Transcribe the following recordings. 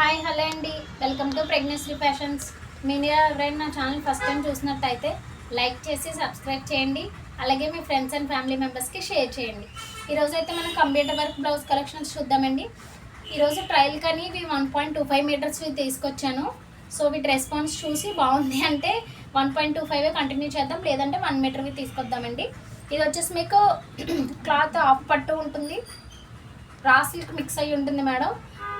Hi hello అండి. Welcome to pregnancy fashions. మీరు ఎవరైనా నా ఛానల్ ఫస్ట్ టైం చూసినట్టయితే లైక్ చేసి సబ్స్క్రైబ్ చేయండి. అలాగే మీ ఫ్రెండ్స్ అండ్ ఫ్యామిలీ మెంబర్స్కి షేర్ చేయండి. ఈరోజు అయితే మనం కంప్యూటర్ వర్క్ బ్లౌజ్ కలెక్షన్స్ చూద్దామండి. ఈరోజు ట్రయల్ కానీ ఇవి one point two five metres తీసుకొచ్చాను. సో వీటి రెస్పాన్స్ చూసి బాగుంది అంటే one point two five continue చేద్దాం. లేదంటే వన్ మీటర్వి తీసుకొద్దామండి. ఇది వచ్చేసి మీకు క్లాత్ ఆఫ్ పట్టు ఉంటుంది. రా సిల్క్ మిక్స్ అయ్యి ఉంటుంది madam.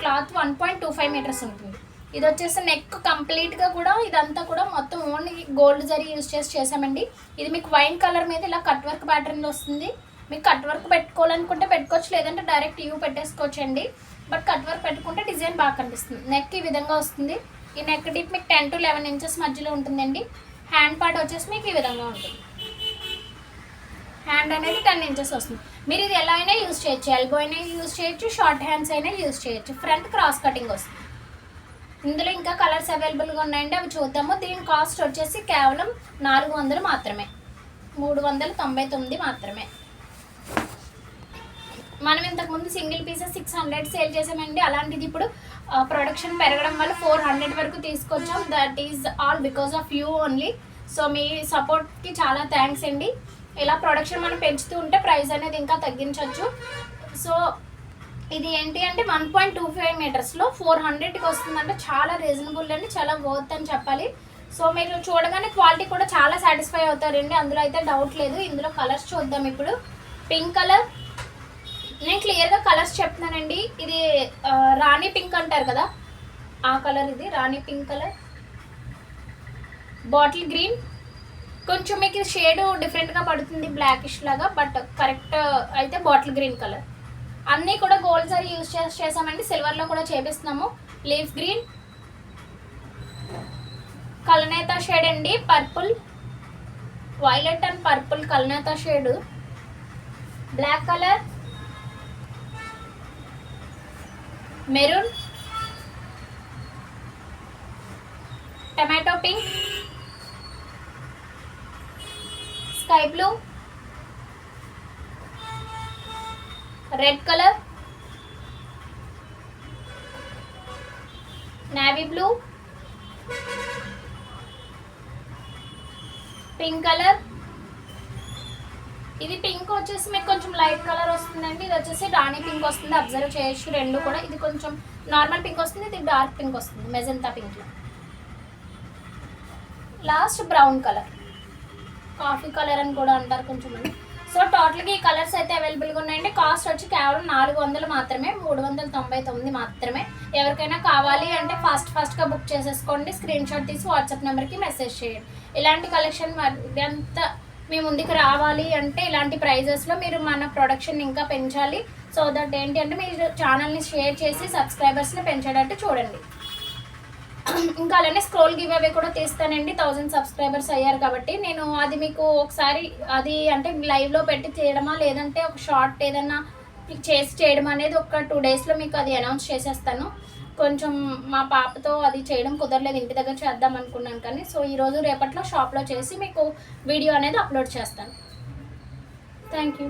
Cloth one point two five metres ఉంటుంది. ఇది వచ్చేసి నెక్ కంప్లీట్గా కూడా ఇదంతా కూడా మొత్తం ఓన్లీ గోల్డ్ జరీ యూజ్ చేసి చేసామండి. ఇది మీకు వైన్ కలర్ మీద ఇలా కట్ వర్క్ ప్యాటర్న్లో వస్తుంది. మీకు కట్ వర్క్ పెట్టుకోవాలనుకుంటే పెట్టుకోవచ్చు లేదంటే డైరెక్ట్ యూ పెట్టేసుకోవచ్చండి. బట్ కట్ వర్క్ పెట్టుకుంటే డిజైన్ బాగా కనిపిస్తుంది. నెక్ ఈ విధంగా వస్తుంది. ఈ నెక్ డీప్ మీకు టెన్ టు లెవెన్ ఇంచెస్ మధ్యలో ఉంటుందండి. హ్యాండ్ పార్ట్ వచ్చేసి మీకు ఈ విధంగా ఉంటుంది. హ్యాండ్ అనేది టెన్ ఇంచెస్ వస్తుంది. మీరు ఇది ఎలా అయినా యూజ్ చేయొచ్చు. ఎల్బో అయినా యూజ్ చేయొచ్చు. షార్ట్ హ్యాండ్స్ అయినా యూజ్ చేయొచ్చు. ఫ్రంట్ క్రాస్ కటింగ్ వస్తుంది. ఇందులో ఇంకా కలర్స్ అవైలబుల్గా ఉన్నాయండి. అవి చూద్దాము. దీని కాస్ట్ వచ్చేసి కేవలం నాలుగు వందలు మాత్రమే. మూడు వందల తొంభై తొమ్మిది మాత్రమే. మనం ఇంతకుముందు single pieces six hundred sale చేసామండి. అలాంటిది ఇప్పుడు ప్రొడక్షన్ పెరగడం వల్ల ఫోర్ హండ్రెడ్ వరకు తీసుకొచ్చాం. That is all because of you only. So మీ సపోర్ట్కి చాలా థ్యాంక్స్ అండి. ఇలా ప్రొడక్షన్ మనం పెంచుతూ ఉంటే ప్రైస్ అనేది ఇంకా తగ్గించవచ్చు సో ఇది ఏంటి అంటే వన్ పాయింట్ టూ ఫైవ్ మీటర్స్లో ఫోర్ హండ్రెడ్కి వస్తుందంటే చాలా రీజనబుల్ అండి చాలా వర్త్ అని చెప్పాలి. సో మీరు చూడగానే క్వాలిటీ కూడా చాలా సాటిస్ఫై అవుతారండి. అందులో అయితే డౌట్ లేదు. ఇందులో కలర్స్ చూద్దాం ఇప్పుడు. పింక్ కలర్ నేను క్లియర్గా కలర్స్ చెప్తున్నానండి. ఇది రాణి పింక్ అంటారు కదా. ఆ కలర్ ఇది రాణి పింక్ కలర్ బాటిల్ గ్రీన్ కొంచెం మీకు షేడ్ డిఫరెంట్గా పడుతుంది బ్లాకిష్ లాగా బట్ కరెక్ట్ uh, అయితే బాటిల్ గ్రీన్ కలర్ అన్నీ కూడా గోల్డ్ సారీ యూజ్ చేసి చేసామండి సిల్వర్లో కూడా చేపిస్తున్నాము. లీఫ్ గ్రీన్ కలనేత షేడ్ అండి. Purple violet and purple కలనేత shade black colour maroon tomato pink sky blue red colour navy blue pink colour ఇది పింక్ వచ్చేసి మీకు కొంచెం లైట్ కలర్ వస్తుందండి. ఇది వచ్చేసి రాణి పింక్ వస్తుంది. అబ్జర్వ్ చేయొచ్చు. రెండు కూడా. ఇది కొంచెం నార్మల్ పింక్ వస్తుంది. ఇది డార్క్ పింక్ వస్తుంది. Magenta పింక్లో last brown colour coffee colour అని కూడా అంటారు కొంచెం మంది. సో టోటల్గా ఈ కలర్స్ అయితే అవైలబుల్గా ఉన్నాయండి. కాస్ట్ వచ్చి కేవలం నాలుగు వందలు మాత్రమే మూడు వందల తొంభై తొమ్మిది మాత్రమే. ఎవరికైనా కావాలి అంటే ఫాస్ట్ ఫాస్ట్గా బుక్ చేసేసుకోండి. స్క్రీన్ షాట్ తీసి వాట్సాప్ నెంబర్కి మెసేజ్ చేయండి. ఇలాంటి కలెక్షన్ మరింత మీ ముందుకు రావాలి అంటే ఇలాంటి ప్రైజెస్లో మీరు మన ప్రొడక్షన్ ఇంకా పెంచాలి. సో దట్ ఏంటి అంటే మీరు ఛానల్ని షేర్ చేసి సబ్స్క్రైబర్స్ని పెంచేటట్టు చూడండి. ఇంకా అలానే స్క్రోల్ గివ్ అవే కూడా తీస్తానండి. థౌజండ్ సబ్స్క్రైబర్స్ అయ్యారు కాబట్టి నేను అది మీకు ఒకసారి అది అంటే లైవ్లో పెట్టి చేయడమా లేదంటే ఒక షార్ట్ ఏదన్నా మీకు చేసి చేయడం అనేది ఒక టూ డేస్లో మీకు అది అనౌన్స్ చేసేస్తాను. కొంచెం మా పాపతో అది చేయడం కుదరలేదు. ఇంటి దగ్గర చేద్దాం అనుకున్నాను కానీ సో ఈరోజు రేపట్లో షాప్లో చేసి మీకు వీడియో అనేది అప్లోడ్ చేస్తాను. Thank you